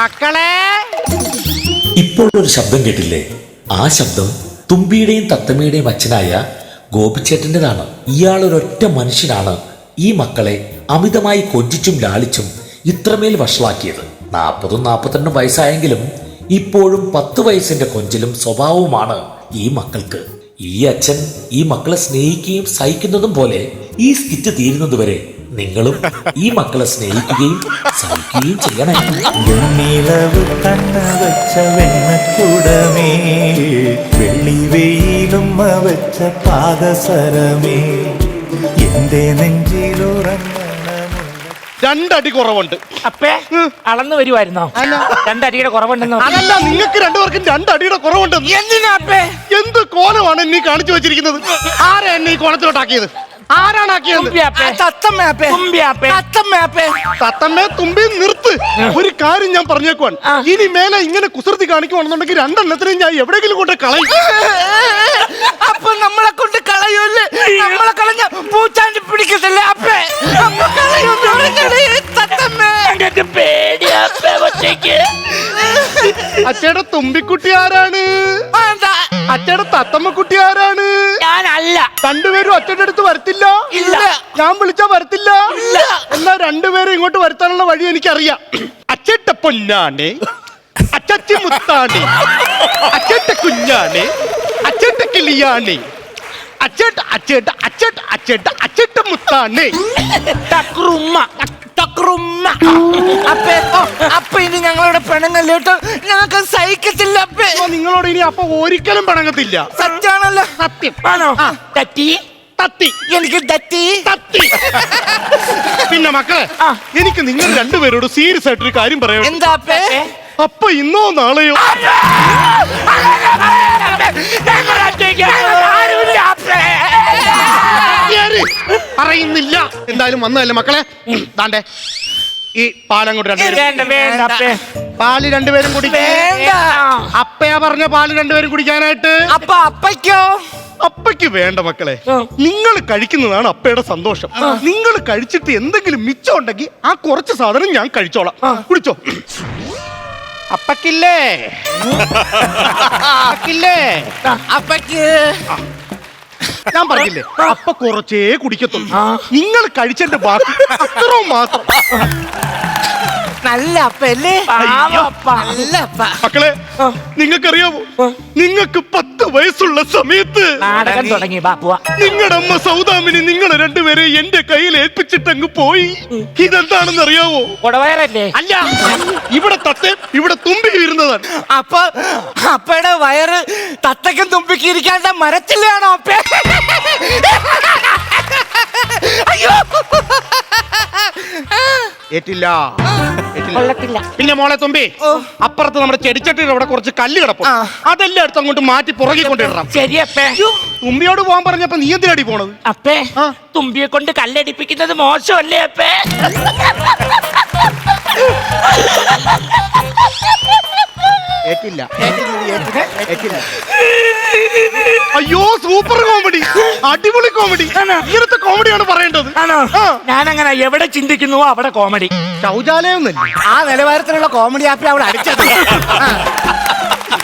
മക്കളെ. ഇപ്പോഴൊരു ശബ്ദം കേട്ടില്ലേ? ആ ശബ്ദം തുമ്പിയുടെയും തത്തമ്മയുടെയും അച്ഛനായ ഗോപിച്ചേട്ടന്റെതാണ്. ഇയാൾ ഒരൊറ്റ മനുഷ്യനാണ് ഈ മക്കളെ അമിതമായി കൊഞ്ചിച്ചും ലാളിച്ചും ഇത്രമേൽ വഷളാക്കിയത്. നാൽപ്പതും നാൽപ്പത്തിരണ്ടും വയസ്സായെങ്കിലും ഇപ്പോഴും പത്ത് വയസ്സിന്റെ കൊഞ്ചിലും സ്വഭാവവുമാണ് ഈ മക്കൾക്ക്. ഈ അച്ഛൻ ഈ മക്കളെ സ്നേഹിക്കുകയും സഹിക്കുന്നതും പോലെ ഈ സ്കിറ്റ് തീരുന്നതുവരെ നിങ്ങളും ഈ മക്കളെ സ്നേഹിക്കുകയും സഹിക്കുകയും ചെയ്യണേ. വെണ്ണിലവ് വച്ച വെണ്ണക്കുടമേ വെള്ളി വെയിലും വെച്ച പാദസരമേ എന്റെ രണ്ടടി കുറവുണ്ട്. അപ്പേ അളന്നു വരുമായിരുന്നോ രണ്ടടിയുടെ കുറവുണ്ടെന്ന്. അതല്ല നിങ്ങൾക്ക് രണ്ടുപേർക്കും രണ്ടടിയുടെ കുറവുണ്ട്. എന്തിനാ അപ്പേ? എന്ത് കോലമാണ് നീ കാണിച്ചു വെച്ചിരിക്കുന്നത്? ആരാ എന്നെ ഈ കോലത്തിലോട്ടാക്കിയത്? തത്തമ്മ തുമ്പി നിർത്ത്. ഒരു കാര്യം ഞാൻ പറഞ്ഞേക്കുവാൻ. ഇനി മേലെ ഇങ്ങനെ കുസൃതി കാണിക്കുവാണെന്നുണ്ടെങ്കിൽ രണ്ടെണ്ണത്തിനും ഞാൻ എവിടെയെങ്കിലും കൊണ്ട് കളയും. അപ്പൊ നമ്മളെ കൊണ്ട് കളയൂല്ലേ? നമ്മളെ കളഞ്ഞ പൂച്ചാണ്ടി പിടിക്കത്തില്ലേ അപ്പേ? അച്ഛയുടെ തുമ്പിക്കുട്ടി ആരാണ്. അച്ഛയുടെ തത്തമ്മക്കുട്ടി ആരാണ്? ഞാനല്ല. രണ്ടുപേരും അടുത്ത് വരത്തില്ല? ഇല്ല. ഞാൻ വിളിച്ചാ വരത്തില്ല? ഇല്ല. എന്നാ രണ്ടുപേരും ഇങ്ങോട്ട് വരുത്താനുള്ള വഴി എനിക്കറിയാം. അച്ചട്ട പൊന്നാണ്. അച്ചച്ചി മുത്താണ്. അച്ചട്ട കുഞ്ഞാണ്. അച്ചട്ട കിളിയാണ്. അച്ചട്ട അച്ചട്ട അച്ചട്ട അച്ചട്ട അച്ചട്ട മുത്താണ്. തക്രുമ്മ തക്രുമ്മ അപ്പേ അപ്പ ഇനി ഞങ്ങളുടെ പെണ്ണുങ്ങൾ കേട്ടോ ഞങ്ങൾക്ക് സഹിക്കത്തില്ല അപ്പേ അപ്പൊ നിങ്ങളോട് ഇനി അപ്പൊ ഒരിക്കലും പണങ്ങത്തില്ല സത്യാണല്ലോ സത്യം ആണോ തട്ടി തത്തി എനിക്ക് തെറ്റി തത്തി പിന്നെ മക്കളെ ആ. എനിക്ക് നിങ്ങൾ രണ്ടുപേരോട് സീരിയസ് ആയിട്ടൊരു കാര്യം പറയാം എന്താ അപ്പേ അപ്പൊ ഇന്നോ നാളെയോ ഞങ്ങൾ പറയുന്നില്ല. എന്തായാലും വന്നതല്ലേ മക്കളെ? താണ്ടേ ഈ പാലം കൊണ്ട് രണ്ടുപേരും. വേണ്ട അപ്പേ പാൽ രണ്ടുപേരും കുടിക്കേ. വേണ്ട. അപ്പയാ പറഞ്ഞ പാൽ രണ്ടുപേരും കുടിക്കാനായിട്ട്? അപ്പൊ അപ്പയ്ക്കോ? അപ്പയ്ക്ക് വേണ്ട മക്കളെ. നിങ്ങൾ കഴിക്കുന്നതാണ് അപ്പയുടെ സന്തോഷം. നിങ്ങൾ കഴിച്ചിട്ട് എന്തെങ്കിലും മിച്ചം ഉണ്ടെങ്കിൽ ആ കുറച്ച് സാധനം ഞാൻ കഴിച്ചോളാം. കുടിച്ചോ? അപ്പക്കില്ലേ? അപ്പക്കില്ലേ? അപ്പയ്ക്ക് ഞാൻ പറഞ്ഞില്ലേ? അപ്പ കുറച്ചേ കുടിക്കത്തുള്ളൂ. നിങ്ങൾ കഴിച്ചതിന്റെ ബാക്കി അത്രയും മാത്രം. നല്ല. നല്ല അപ്പ മക്കളെ നിങ്ങൾക്കറിയാമോ നിങ്ങൾക്ക് പത്ത് വയസ്സുള്ള സമയത്ത് നാടകം തുടങ്ങി ബാപ്പുവ നിങ്ങളുടെ അമ്മ സൗദാമിനി നിങ്ങളെ രണ്ടുപേരെ എന്റെ കയ്യിൽ ഏൽപ്പിച്ചിട്ടങ്ങ് പോയി. ഇതെന്താണെന്ന് അറിയാവോ? കൊടവയറല്ലേ? അല്ല ഇവിടെ തത്തേ ഇവിടെ തുമ്പി ഇരുന്നതാണ് അപ്പൊ അപ്പയുടെ വയറ് തത്തക്കും തുമ്പിക്ക് മരത്തില്ലാണോ മരത്തിലാണോ അപ്പ. ഏറ്റില്ല. ഏറ്റില്ല. കൊള്ളത്തില്ല. പിന്നെ മോളെ തുമ്പി അപ്പുറത്ത് നമ്മുടെ ചെടിച്ചട്ടിയുടെ അവിടെ കുറച്ച് കല്ല് കിടപ്പും. അതെല്ലാം എടുത്ത് അങ്ങോട്ട് മാറ്റി പുറകെ കൊണ്ടിടണം ശരിയപ്പേ തുമ്പിയോട് പോകാൻ പറഞ്ഞപ്പോ നീ എന്തിനടി പോണത്? അപ്പേ. തുമ്പിയെ കൊണ്ട് കല്ലടിപ്പിക്കുന്നത് മോശമല്ലേ അപ്പേ? ഏറ്റില്ല അയ്യോ സൂപ്പർ കോമഡി അടിപൊളി കോമഡി ഇങ്ങനത്തെ കോമഡിയാണ് പറയേണ്ടത്. ഞാനങ്ങനെ എവിടെ ചിന്തിക്കുന്നുവോ അവിടെ കോമഡി ശൗചാലയം ആ നിലവാരത്തിലുള്ള കോമഡി ആപ്പി അവിടെ അടിച്ചത്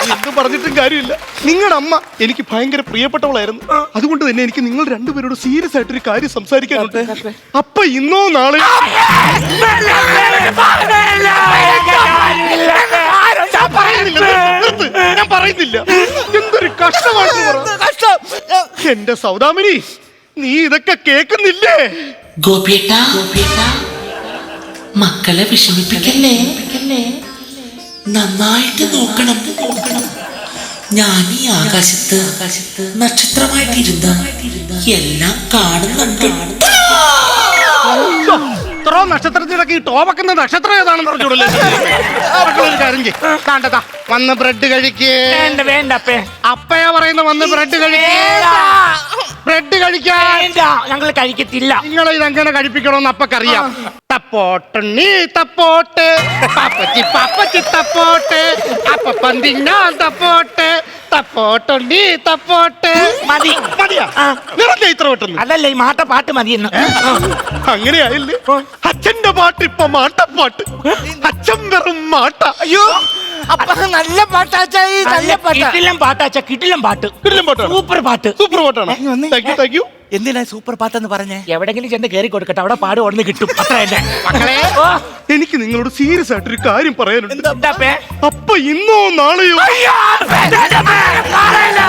എന്ത് പറഞ്ഞിട്ടും കാര്യമില്ല നിങ്ങളുടെ അമ്മ എനിക്ക് ഭയങ്കര പ്രിയപ്പെട്ടവളായിരുന്നു അതുകൊണ്ട് തന്നെ എനിക്ക് നിങ്ങൾ രണ്ടുപേരോട് സീരിയസ് ആയിട്ടൊരു കാര്യം സംസാരിക്കാനുണ്ട് അപ്പൊ ഇന്നോ നാളെ പറയുന്നില്ല. നിർത്ത്. ഞാൻ പറയുന്നില്ല. എന്തൊരു കഷ്ടമാണെന്ന് പറ. കഷ്ടം? എന്റെ സൗദാമിനി നീ ഇതൊക്കെ കേൾക്കുന്നില്ലേ? ഗോപിയേട്ട മക്കളെ വിഷമിപ്പിക്കല്ലേ? നന്നായിട്ട് നോക്കണം. ഞാൻ ഈ ആകാശത്ത് നക്ഷത്രമായിട്ടിരുന്ന എല്ലാം കാണുന്നുണ്ട്. ഇത്രോ നക്ഷത്രത്തിലൊക്കെ ഈ ടോപക്കുന്ന നക്ഷത്രം ഏതാണെന്ന് പറഞ്ഞോളൂ ഒരു കാര്യം ചെയ്യ്. ദാണ്ടതാ, വന്ന് ബ്രെഡ് കഴിക്കേ. വേണ്ട വേണ്ട അപ്പേ. അപ്പയാ പറയുന്ന വന്ന് ബ്രെഡ് കഴിക്കേ. ബ്രെഡ് കഴിക്കാൻ. വേണ്ട ഞങ്ങൾ കഴിക്കത്തില്ല. നിങ്ങളെ ഇതെങ്ങനെ കഴിപ്പിക്കണമെന്ന് അപ്പക്കറിയാം. തപ്പോട്ട് നീ തപ്പോട്ട്. പപ്പച്ചി പപ്പച്ചി തപ്പോട്ട്. അപ്പ തിന്നാൻ തപ്പോട്ട്. തപ്പോട്ടുണ്ടി തപ്പോട്ട്. മതി. മതിയാ. നിറഞ്ഞ ഇത്ര പെട്ടെന്ന്. അതല്ല ഈ മാട്ട പാട്ട് മതിയെന്ന്. അങ്ങനെയായില്ലേ? അച്ഛന്റെ പാട്ട് ഇപ്പൊ മാട്ടപ്പാട്ട് അച്ഛൻ വെറും മാട്ട അയ്യോ അപ്പൊ നല്ല പാട്ടാച്ചായി നല്ല പാട്ടാ കിട്ടില്ലം പാട്ടാച്ച കിട്ടില്ലം പാട്ട് പാട്ടാണ് സൂപ്പർ പാട്ട് സൂപ്പർ പാട്ടാണ് താങ്ക് യു താങ്ക് യു എന്തിനാ സൂപ്പർ പാട്ടെന്ന് പറഞ്ഞേ എവിടെങ്കിലും ചെന്ന് കയറി കൊടുക്കട്ടെ അവിടെ പാട് ഉടനെ കിട്ടും അത്ര തന്നെ മക്കളെ ഓ, എനിക്ക് നിങ്ങളോട് സീരിയസ് ആയിട്ട് ഒരു കാര്യം പറയാനുണ്ട് എന്താ പേ? അപ്പൊ ഇന്നോ നാളെയോ അയ്യോ, പറയല്ല.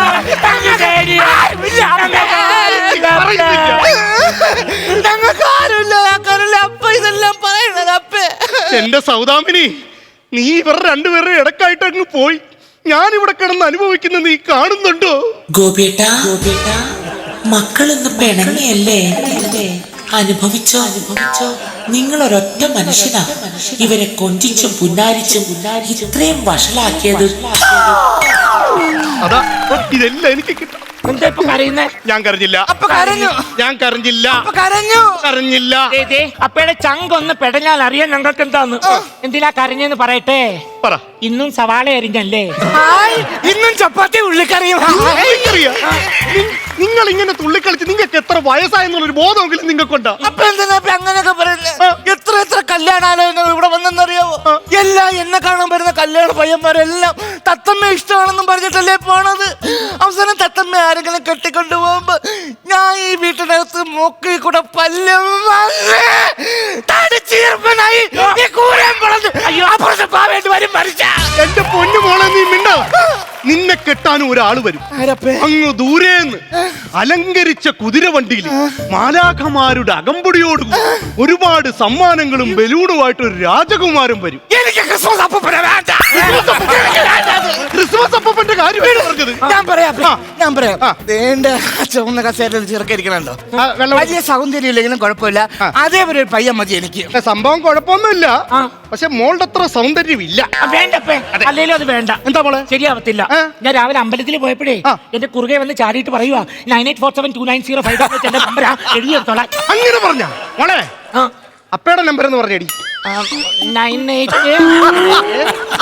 എന്റെ സൗദാമിനി നീ ഇവർ രണ്ടുപേരുടെ ഇടക്കായിട്ട് അങ്ങ് പോയി. ഞാൻ ഇവിടെ കിടന്ന് അനുഭവിക്കുന്ന നീ കാണുന്നുണ്ടോ? ഗോപിയേട്ട മക്കളൊന്ന് പിണങ്ങിയല്ലേ? അനുഭവിച്ചോ? അനുഭവിച്ചോ നിങ്ങൾ ഒരൊറ്റ മനുഷ്യനാ. ഇവരെ കൊഞ്ചിച്ചും പുന്നാരിച്ചും ഇത്രയും വഷളാക്കിയത്. അതാ ഇതെല്ലാം എനിക്ക് കിട്ടും. എന്താ ഇപ്പൊ കരയുന്നേ? ഞാൻ കരഞ്ഞില്ല. അപ്പൊ കരഞ്ഞു. ഞാൻ കരഞ്ഞില്ല. അപ്പ കരഞ്ഞു. കരഞ്ഞില്ല. ദേ, അപ്പയുടെ ചങ്കൊന്ന് പെടഞ്ഞാൽ അറിയാൻ ഞങ്ങൾക്ക് എന്താന്ന്? എന്തിനാ കരഞ്ഞെന്ന് പറയട്ടെ? പറ. ഇന്നും സവാള എരിഞ്ഞല്ലേ ഹായ് ഇന്നും ചപ്പാത്തി ഉള്ളിക്കറിയും. എനിക്കറിയാം. നിങ്ങൾ ഇങ്ങനെ തുള്ളിക്കളിച്ച് നിങ്ങൾക്ക് എത്ര വയസ്സായെന്നുള്ളൊരു ബോധമെങ്കിലും നിങ്ങൾക്ക് അപ്പൊ എന്തിനാ ഇപ്പൊ അങ്ങനെയൊക്കെ പറയുന്നത് എത്ര എത്ര കല്യാണാലയങ്ങൾ ഇവിടെ വന്നെന്നറിയാവോ? എല്ലാം എന്നെ കാണാൻ വരുന്ന കല്യാണ പയ്യന്മാരെല്ലാം തത്തമ്മ ഇഷ്ടമാണെന്നും പറഞ്ഞിട്ടല്ലേ പോണത്? അവസാനം തത്തമ്മ ആരെങ്കിലും കെട്ടിക്കൊണ്ടു പോകുമ്പോ ഞാൻ ഈ വീട്ടിനകത്ത് മൂക്കി കൂടെ പല്ലും കൂരൻ അയ്യോ. അപ്പുറത്തെ പാവേണ്ടി വരും മരിച്ച. എന്റെ പൊന്നു മോളെ നീ മിണ്ട. നിന്നെ കെട്ടാനും ഒരാൾ വരും. അങ്ങ് ദൂരേന്ന്. അലങ്കരിച്ച കുതിരവണ്ടിയിൽ മാലാഖമാരുടെ അകമ്പടിയോടുകൂടി ഒരുപാട് സമ്മാനങ്ങളും ബലൂണുമായിട്ട് ഒരു രാജകുമാരൻ വരും. ക്രിസ്മസ് അപ്പൂപ്പനെ വേണ്ട. എനിക്ക് വേണ്ട അത്. ക്രിസ്മസ് അപ്പന്റെ കാര്യമാണ് പറഞ്ഞത്? ഞാൻ പറയാം ഞാൻ പറയാം. വേണ്ട. ചുവന്ന കസേരയിൽ ചെറുക്കരിക്കണുണ്ടോ? വലിയ സൗന്ദര്യം ഇല്ലെങ്കിലും കുഴപ്പമില്ല അതേപോലെ ഒരു പയ്യൻ മതി എനിക്ക്. സംഭവം കുഴപ്പമൊന്നുമില്ല. പക്ഷെ മോളുടെ അത്ര സൗന്ദര്യമില്ല. ഇല്ല വേണ്ട അല്ലേലും അത് വേണ്ട. എന്താ മോളെ? ശരിയാവത്തില്ല. ഞാൻ രാവിലെ അമ്പലത്തിൽ പോയപ്പോഴേ എന്റെ കുറുകെ വന്ന് ചാടിയിട്ട് പറയുക nine eight four seven two nine zero five എന്റെ നമ്പർ എഴുതിയെടുത്തോളാം. അങ്ങനെ പറഞ്ഞ? മോളെ അപ്പയുടെ നമ്പർ എന്ന് പറഞ്ഞേടി. Nine eight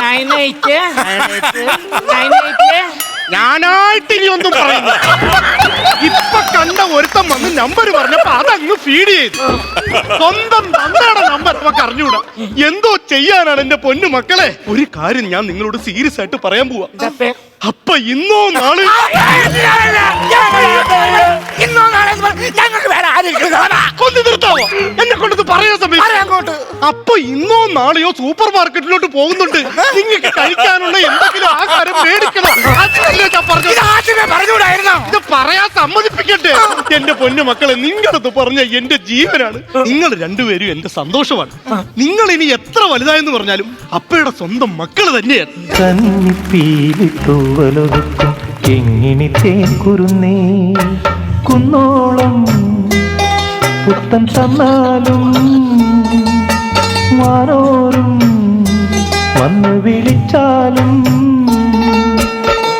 nine eight nine eight. ഞാനായിട്ട് ഇനി ഒന്നും പറയുന്നു കണ്ട ഒരുത്തം വന്ന് നമ്പർ പറഞ്ഞപ്പോ അതങ്ങ് ഫീഡ് ചെയ്തു. സ്വന്തം തന്തയുടെ നമ്പർ അവക്ക് അറിഞ്ഞൂടാ എന്തോ ചെയ്യാനാണ് എന്റെ പൊന്നു മക്കളെ? ഒരു കാര്യം ഞാൻ നിങ്ങളോട് സീരിയസ് ആയിട്ട് പറയാൻ പോവാ. അപ്പൊ ഇന്നോ നാളെ? ഇന്നോ നാളെ ഞങ്ങൾക്ക് വേറെ ആരെങ്കിലും കാണാം. കൊന്നു നിർത്താവോ? എന്നെ കൊണ്ടത് പറയാൻ സമയം. അപ്പൊ ഇന്നോ നാളെയോ സൂപ്പർ മാർക്കറ്റിലോട്ട് പോകുന്നുണ്ട്. നിങ്ങൾക്ക് കഴിക്കാനുള്ള എന്തെങ്കിലും ആഹാരം മേടിക്കണം. അതിനല്ലേ ഞാൻ പറഞ്ഞത്. ഇത് പറയാൻ സമ്മതിപ്പിക്കട്ടെ. എന്റെ പൊന്നു മക്കളെ നിങ്ങളത് പറഞ്ഞ എന്റെ ജീവനാണ്. നിങ്ങൾ രണ്ടുപേരും എന്റെ സന്തോഷമാണ്. നിങ്ങൾ ഇനി എത്ര വലുതായെന്ന് പറഞ്ഞാലും അപ്പയുടെ സ്വന്തം മക്കൾ തന്നെയാണ്. തൂവലൊതുക്കും എങ്ങിനി തേക്കുരുന്നേ കുന്നോളം പുത്തൻ തന്നാലും മാറോരും വന്നു വിളിച്ചാലും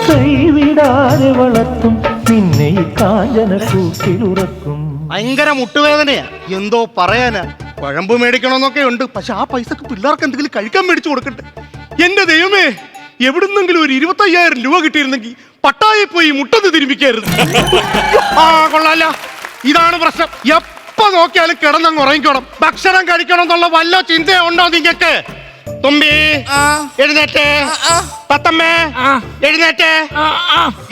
കൈവിടാതെ വളർത്തും. പിന്നെ ഈ കാഞ്ചന കൂട്ടിലുറക്കും ഭയങ്കര മുട്ടുവേദനയാ. എന്തോ പറയാനാ. കുഴമ്പ് മേടിക്കണമെന്നൊക്കെ ഉണ്ട് പക്ഷെ ആ പൈസക്ക് പിള്ളേർക്ക് എന്തെങ്കിലും കഴിക്കാൻ മേടിച്ചു കൊടുക്കട്ടെ. എന്റെ ദൈവമേ. എവിടുന്നെങ്കിലും ഒരു ഇരുപത്തയ്യായിരം രൂപ കിട്ടിയിരുന്നെങ്കിൽ പട്ടായി പോയി മുട്ടന്ന് തിരുമിക്കായിരുന്നു ആ കൊള്ളാല ഇതാണ് പ്രശ്നം. എപ്പോ നോക്കിയാലും കിടന്നങ്ങ് ഉറങ്ങിക്കോണം. ഭക്ഷണം കഴിക്കണം എന്നുള്ള വല്ല ചിന്തയുണ്ടോ നിങ്ങൾക്ക് തുമ്പി എഴുന്നേറ്റ്. എഴുന്നേറ്റേ. എഴുന്നേറ്റ്.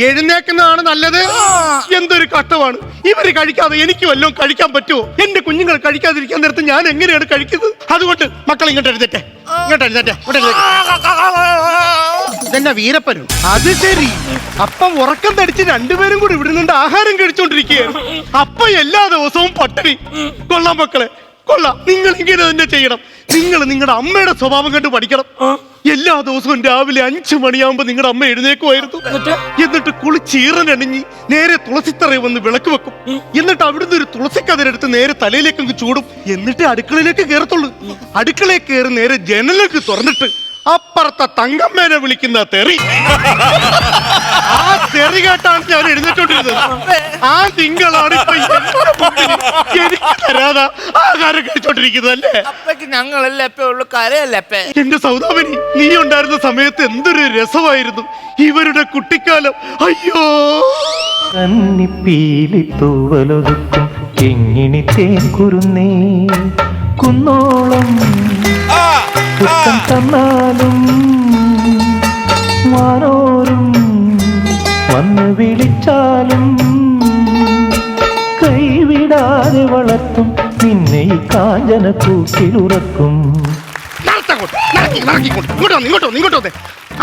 എഴുന്നേക്കുന്നതാണ് നല്ലത്. എന്തൊരു കഷ്ടമാണ്. ഇവർ കഴിക്കാതെ എനിക്ക് വല്ലതും കഴിക്കാൻ പറ്റുമോ എന്റെ കുഞ്ഞുങ്ങൾ കഴിക്കാതിരിക്കാൻ നേരത്ത് ഞാൻ എങ്ങനെയാണ് കഴിക്കുന്നത്? അതുകൊണ്ട് മക്കൾ ഇങ്ങോട്ട് എഴുന്നേറ്റേ. ഇങ്ങോട്ട് എഴുന്നേറ്റേ. ഇങ്ങോട്ട് എഴുന്നേറ്റ്. ഇതെന്നാ വീരപ്പനും? അത് ശരി. അപ്പ ഉറക്കം തടിച്ച് രണ്ടുപേരും കൂടി ഇവിടെ നിന്ന് ആഹാരം കഴിച്ചോണ്ടിരിക്കുകയാണ് അപ്പ എല്ലാ ദിവസവും പട്ടിണി. കൊള്ളാം മക്കളെ കൊള്ളാം. നിങ്ങൾ ഇങ്ങനെ തന്നെ ചെയ്യണം. നിങ്ങൾ നിങ്ങളുടെ അമ്മയുടെ സ്വഭാവം കണ്ട് പഠിക്കണം. എല്ലാ ദിവസവും രാവിലെ അഞ്ചു മണിയാകുമ്പോ നിങ്ങളുടെ അമ്മ എഴുന്നേക്കുമായിരുന്നു. എന്നിട്ട്? കുളിച്ചീറനണിഞ്ഞ് നേരെ തുളസിത്തറയിൽ വന്ന് വിളക്ക് വെക്കും. എന്നിട്ട് അവിടുന്ന് ഒരു തുളസിക്കതിരെടുത്ത് നേരെ തലയിലേക്ക് ചൂടും. എന്നിട്ട് അടുക്കളയിലേക്ക് കയറത്തുള്ളൂ. അടുക്കളയിൽ കയറി നേരെ ജനലേക്ക് തുറന്നിട്ട് അപ്പുറത്തെ തങ്കമ്മേനെ വിളിക്കുന്ന തെറി. ആ തെറി കേട്ടാണ് ഞാൻ എഴുന്നേറ്റോണ്ടിരുന്നത്. ആ തിങ്കളാണ് ഇപ്പൊ എനിക്ക് തരാതെ ആഹാരം കഴിച്ചോണ്ടിരിക്കുന്നത് അല്ലേ അപ്പക്ക് ഞങ്ങളല്ലേ ഉള്ളു കരയല്ലേ എന്റെ സൗദാമിനി നീ ഉണ്ടായിരുന്ന സമയത്ത് എന്തൊരു രസമായിരുന്നു. ഇവരുടെ കുട്ടിക്കാലം. അയ്യോ. കന്നിപ്പീലി തൂവലൊതുക്കും കിങ്ങിണി തേക്കുരുന്നേ കുന്നോളം. പുത്തൻ തന്നാലും മാനോരും വന്ന് വിളിച്ചാലും കൈവിടാതെ വളർത്തും നിന്നെ ഈ കാഞ്ചന കൂട്ടിലുറക്കും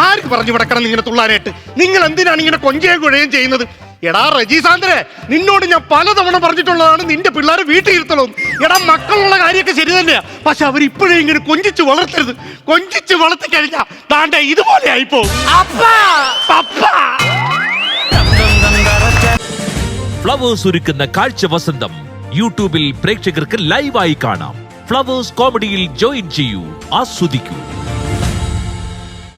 ആർക്ക് പറഞ്ഞു ഇവിടെ കിടന്ന് ഇങ്ങനെ തുള്ളാനായിട്ട്? നിങ്ങൾ എന്തിനാണ് ഇങ്ങനെ കൊഞ്ചയും കുഴയും ചെയ്യുന്നത്? എടാ റജീസാന്ദ്രെ നിന്നോട് ഞാൻ പലതവണ പറഞ്ഞിട്ടുള്ളതാണ് നിന്റെ പിള്ളേരെ വീട്ടിൽ ഇരുത്തണം എടാ മക്കളുള്ള കാര്യമൊക്കെ ശരി തന്നെയാ. പക്ഷെ അവർ ഇപ്പോഴേ ഇങ്ങനെ കൊഞ്ചിച്ച് വളർത്തരുത്. കൊഞ്ചിച്ച് വളർത്തി കഴിഞ്ഞാ താണ്ടെ ഇതുപോലെ ആയിപ്പോ ഫ്ലവേഴ്സ് ഒരുക്കുന്ന കാഴ്ച വസന്തം യൂട്യൂബിൽ പ്രേക്ഷകർക്ക് ലൈവായി കാണാം. ഫ്ലവേഴ്സ് കോമഡിയിൽ ജോയിൻ ചെയ്യൂ ആസ്വദിക്കൂ.